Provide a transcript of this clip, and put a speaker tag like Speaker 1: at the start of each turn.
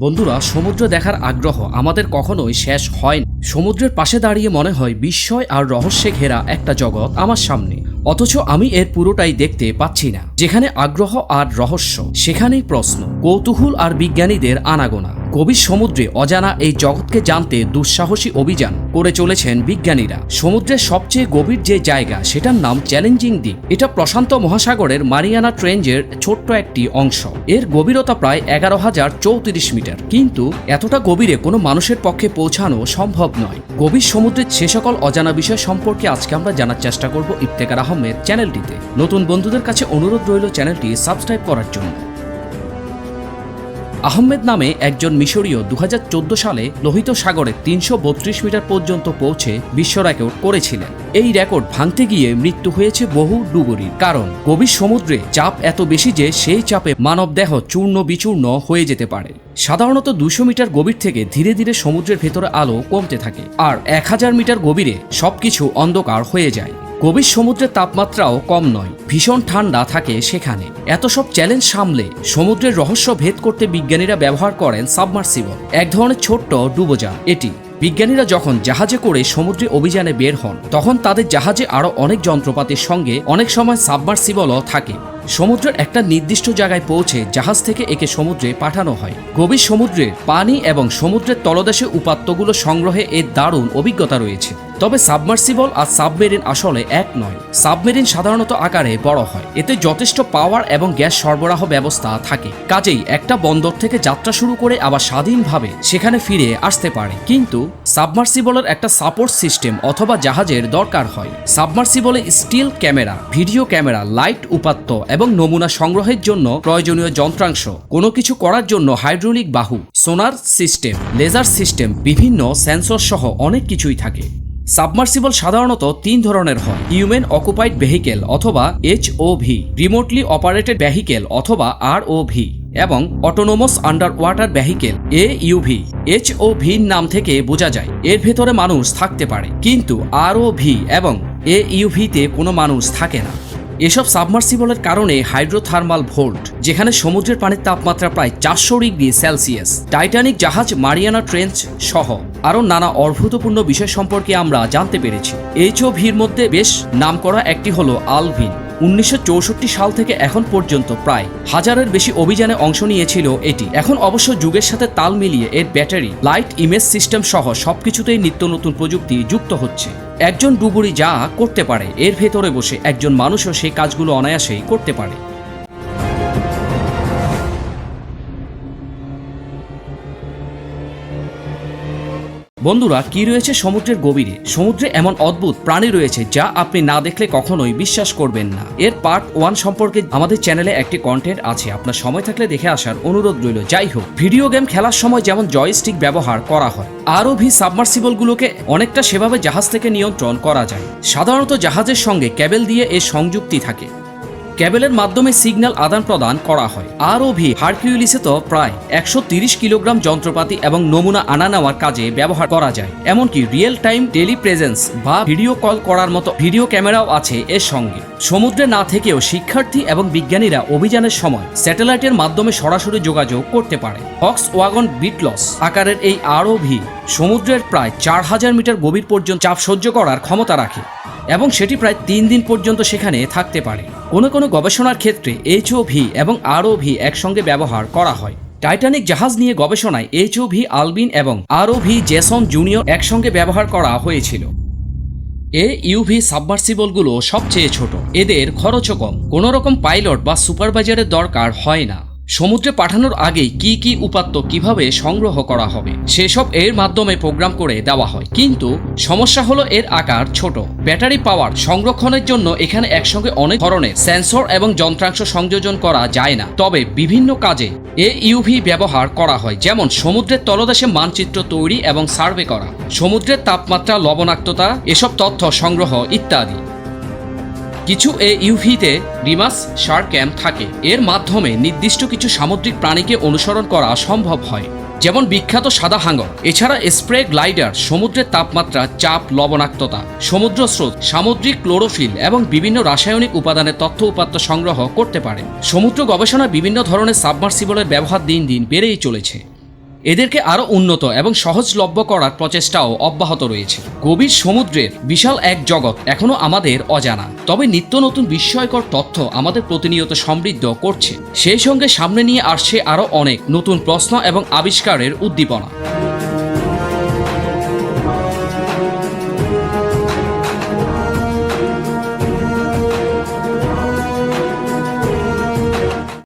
Speaker 1: বন্ধুরা, সমুদ্র দেখার আগ্রহ আমাদের কখনোই শেষ হয় না সমুদ্রের পাশে দাঁড়িয়ে মনে হয় বিস্ময় আর রহস্যে ঘেরা একটা জগৎ আমার সামনে। অথচ আমি এর পুরোটাই দেখতে পাচ্ছি না। যেখানে আগ্রহ আর রহস্য, সেখানেই প্রশ্ন, কৌতূহল আর বিজ্ঞানীদের আনাগোনা। গভীর সমুদ্রে অজানা এই জগৎকে জানতে দুঃসাহসী অভিযান করে চলেছেন বিজ্ঞানীরা। সমুদ্রের সবচেয়ে গভীর যে জায়গা, সেটার নাম চ্যালেঞ্জিং দ্বীপ। এটা প্রশান্ত মহাসাগরের মারিয়ানা ট্রেঞ্জের ছোট্ট একটি অংশ। এর গভীরতা প্রায় এগারো হাজার চৌত্রিশ মিটার। কিন্তু এতটা গভীরে কোনো মানুষের পক্ষে পৌঁছানো সম্ভব নয়। গভীর সমুদ্রের সে সকল অজানা বিষয় সম্পর্কে আজকে আমরা জানার চেষ্টা করব ইফতেকার আহমেদ। চ্যানেলটিতে। নতুন বন্ধুদের কাছে অনুরোধ রইল চ্যানেলটি সাবস্ক্রাইব করার জন্য। আহমেদ নামে একজন মিশরীয় দু হাজার চোদ্দ সালে লোহিত সাগরে তিনশো বত্রিশ মিটার পর্যন্ত পৌঁছে বিশ্ব রেকর্ড করেছিলেন। এই রেকর্ড ভাঙতে গিয়ে মৃত্যু হয়েছে বহু ডুবুরির কারণ। গভীর সমুদ্রে চাপ এত বেশি যে সেই চাপে মানবদেহ চূর্ণ বিচূর্ণ হয়ে যেতে পারে। সাধারণত দুশো মিটার গভীর থেকে ধীরে ধীরে সমুদ্রের ভেতরে আলো কমতে থাকে, আর এক হাজার মিটার গভীরে সবকিছু অন্ধকার হয়ে যায়। গভীর সমুদ্রের তাপমাত্রাও কম নয়, ভীষণ ঠান্ডা থাকে সেখানে। এত সব চ্যালেঞ্জ সামলে সমুদ্রের রহস্য ভেদ করতে বিজ্ঞানীরা ব্যবহার করেন সাবমার্সিবল, এক ধরনের ছোট্ট ডুবোজান এটি, বিজ্ঞানীরা যখন জাহাজে করে সমুদ্রে অভিযানে বের হন, তখন তাদের জাহাজে আরও অনেক যন্ত্রপাতির সঙ্গে অনেক সময় সাবমার্সিবলও থাকে। সমুদ্রের একটা নির্দিষ্ট জায়গায় পৌঁছে জাহাজ থেকে একে সমুদ্রে পাঠানো হয়। গভীর সমুদ্রের পানি এবং সমুদ্রের তলদেশে উপাত্তগুলো সংগ্রহে এর দারুণ অভিজ্ঞতা রয়েছে। তবে সাবমার্সিবল আর সাবমেরিন আসলে এক নয়। সাবমেরিন সাধারণত আকারে বড় হয়। এতে যথেষ্ট পাওয়ার এবং গ্যাস সরবরাহ ব্যবস্থা থাকে। কাজেই একটা বন্দর থেকে যাত্রা শুরু করে আবার স্বাধীনভাবে সেখানে ফিরে আসতে পারে। কিন্তু সাবমার্সিবলের একটা সাপোর্ট সিস্টেম অথবা জাহাজের দরকার হয়। সাবমার্সিবলে still camera, video camera, light উপাত্ত এবং নমুনা সংগ্রহের জন্য প্রয়োজনীয় যন্ত্রাংশ। কোনো কিছু করার জন্য হাইড্রোলিক বাহু, সোনার সিস্টেম, লেজার সিস্টেম, বিভিন্ন সেন্সর সহ অনেক কিছুই থাকে। সাবমার্সিবল সাধারণত তিন ধরনের হয়, হিউম্যান অকুপাইড ভেহিকেল অথবা H O V, remotely operated vehicle অথবা আর ও ভি এবং autonomous underwater vehicle, A UV H O ভির নাম থেকে বোঝা যায়, এর ভেতরে মানুষ থাকতে পারে। কিন্তু আর ও ভি এবং এ ইউভিতে কোনো মানুষ থাকে না। এসব সাবমার্সিবলের কারণে হাইড্রোথার্মাল ভোল্ট, যেখানে সমুদ্রের পানির তাপমাত্রা প্রায় চারশো ডিগ্রি সেলসিয়াস, টাইটানিক জাহাজ মারিয়ানা ট্রেঞ্চ সহ আরও নানা অর্ভুতপূর্ণ বিষয় সম্পর্কে আমরা জানতে পেরেছি। এই ভির মধ্যে বেশ নামকরা একটি হলো আলভিন। উনিশশো চৌষট্টি সাল থেকে এখন পর্যন্ত প্রায় হাজারের বেশি অভিযানে অংশ নিয়েছিল এটি। এখন অবশ্য যুগের সাথে তাল মিলিয়ে এর ব্যাটারি, লাইট, ইমেজ সিস্টেম সহ সবকিছুতেই নিত্য নতুন প্রযুক্তি যুক্ত হচ্ছে। একজন ডুবুরি যা করতে পারে, এর ভেতরে বসে একজন মানুষও সেই কাজগুলো অনায়াসেই করতে পারে। বন্ধুরা, কি রয়েছে সমুদ্রের গভীরে? সমুদ্রে এমন অদ্ভুত প্রাণী রয়েছে যা আপনি না দেখলে কখনোই বিশ্বাস করবেন না। এর পার্ট ওয়ান সম্পর্কে আমাদের চ্যানেলে একটি কন্টেন্ট আছে। আপনার সময় থাকলে দেখে আসার অনুরোধ রইল। যাই হোক ভিডিও গেম খেলার সময় যেমন জয়স্টিক ব্যবহার করা হয় আরও ভি সাবমার্সিবলগুলোকে অনেকটা সেভাবে জাহাজ থেকে নিয়ন্ত্রণ করা যায়। সাধারণত জাহাজের সঙ্গে ক্যাবেল দিয়ে এর সংযুক্তি থাকে। ক্যাবেলের মাধ্যমে সিগন্যাল আদান প্রদান করা হয়। আর ও ভি, হারকিউলিসে তো প্রায় একশো কিলোগ্রাম যন্ত্রপাতি এবং নমুনা আনা নেওয়ার কাজে ব্যবহার করা যায়। এমনকি রিয়েল টাইম টেলিপ্রেজেন্স বা ভিডিও কল করার মতো ভিডিও ক্যামেরাও আছে এর সঙ্গে। সমুদ্রে না থেকেও শিক্ষার্থী এবং বিজ্ঞানীরা অভিযানের সময় স্যাটেলাইটের মাধ্যমে সরাসরি যোগাযোগ করতে পারে। ফক্স ওয়াগন বিটলস আকারের এই আর ভি, সমুদ্রের প্রায় চার হাজার মিটার গভীর পর্যন্ত চাপ সহ্য করার ক্ষমতা রাখে এবং সেটি প্রায় তিন দিন পর্যন্ত সেখানে থাকতে পারে। কোনো কোনো গবেষণার ক্ষেত্রে এইচওভি এবং আরওভি একসঙ্গে ব্যবহার করা হয়। টাইটানিক জাহাজ নিয়ে গবেষণায় এইচওভি আলবিন এবং আরওভি জেসন জুনিয়র একসঙ্গে ব্যবহার করা হয়েছিল। এ ইউভি সাবমার্সিবলগুলো সবচেয়ে ছোট। এদের খরচও কম। কোনোরকম পাইলট বা সুপারভাইজারের দরকার হয় না। সমুদ্রে পাঠানোর আগেই কি কি উপাত্ত কীভাবে সংগ্রহ করা হবে, সেসব এর মাধ্যমে প্রোগ্রাম করে দেওয়া হয়। কিন্তু সমস্যা হলো এর আকার ছোট। ব্যাটারি পাওয়ার সংরক্ষণের জন্য এখানে একসঙ্গে অনেক ধরনের সেন্সর এবং যন্ত্রাংশ সংযোজন করা যায় না। তবে বিভিন্ন কাজে এ ইউভি ব্যবহার করা হয়, যেমন সমুদ্রের তলদেশে মানচিত্র তৈরি এবং সার্ভে করা, সমুদ্রের তাপমাত্রা, লবণাক্ততা, এসব তথ্য সংগ্রহ ইত্যাদি। কিছু এ ইউভিতে রিমাস শার্ক ক্যাম্প থাকে। এর মাধ্যমে নির্দিষ্ট কিছু সামুদ্রিক প্রাণীকে অনুসরণ করা সম্ভব হয়, যেমন বিখ্যাত সাদা হাঙ্গর। এছাড়া স্প্রে গ্লাইডার, সমুদ্রের তাপমাত্রা, চাপ, লবণাক্ততা, সমুদ্র স্রোত, সামুদ্রিক ক্লোরোফিল এবং বিভিন্ন রাসায়নিক উপাদানের তথ্য উপাত্ত সংগ্রহ করতে পারে। সমুদ্র গবেষণা বিভিন্ন ধরনের সাবমার্সিবলের ব্যবহার দিন দিন বেড়েই চলেছে। এদেরকে আরও উন্নত এবং সহজলভ্য করার প্রচেষ্টাও অব্যাহত রয়েছে। গভীর সমুদ্রের বিশাল এক জগৎ এখনও আমাদের অজানা। তবে নিত্য নতুন বিস্ময়কর তথ্য আমাদের প্রতিনিয়ত সমৃদ্ধ করছে। সেই সঙ্গে সামনে নিয়ে আসছে আরও অনেক নতুন প্রশ্ন এবং আবিষ্কারের উদ্দীপনা।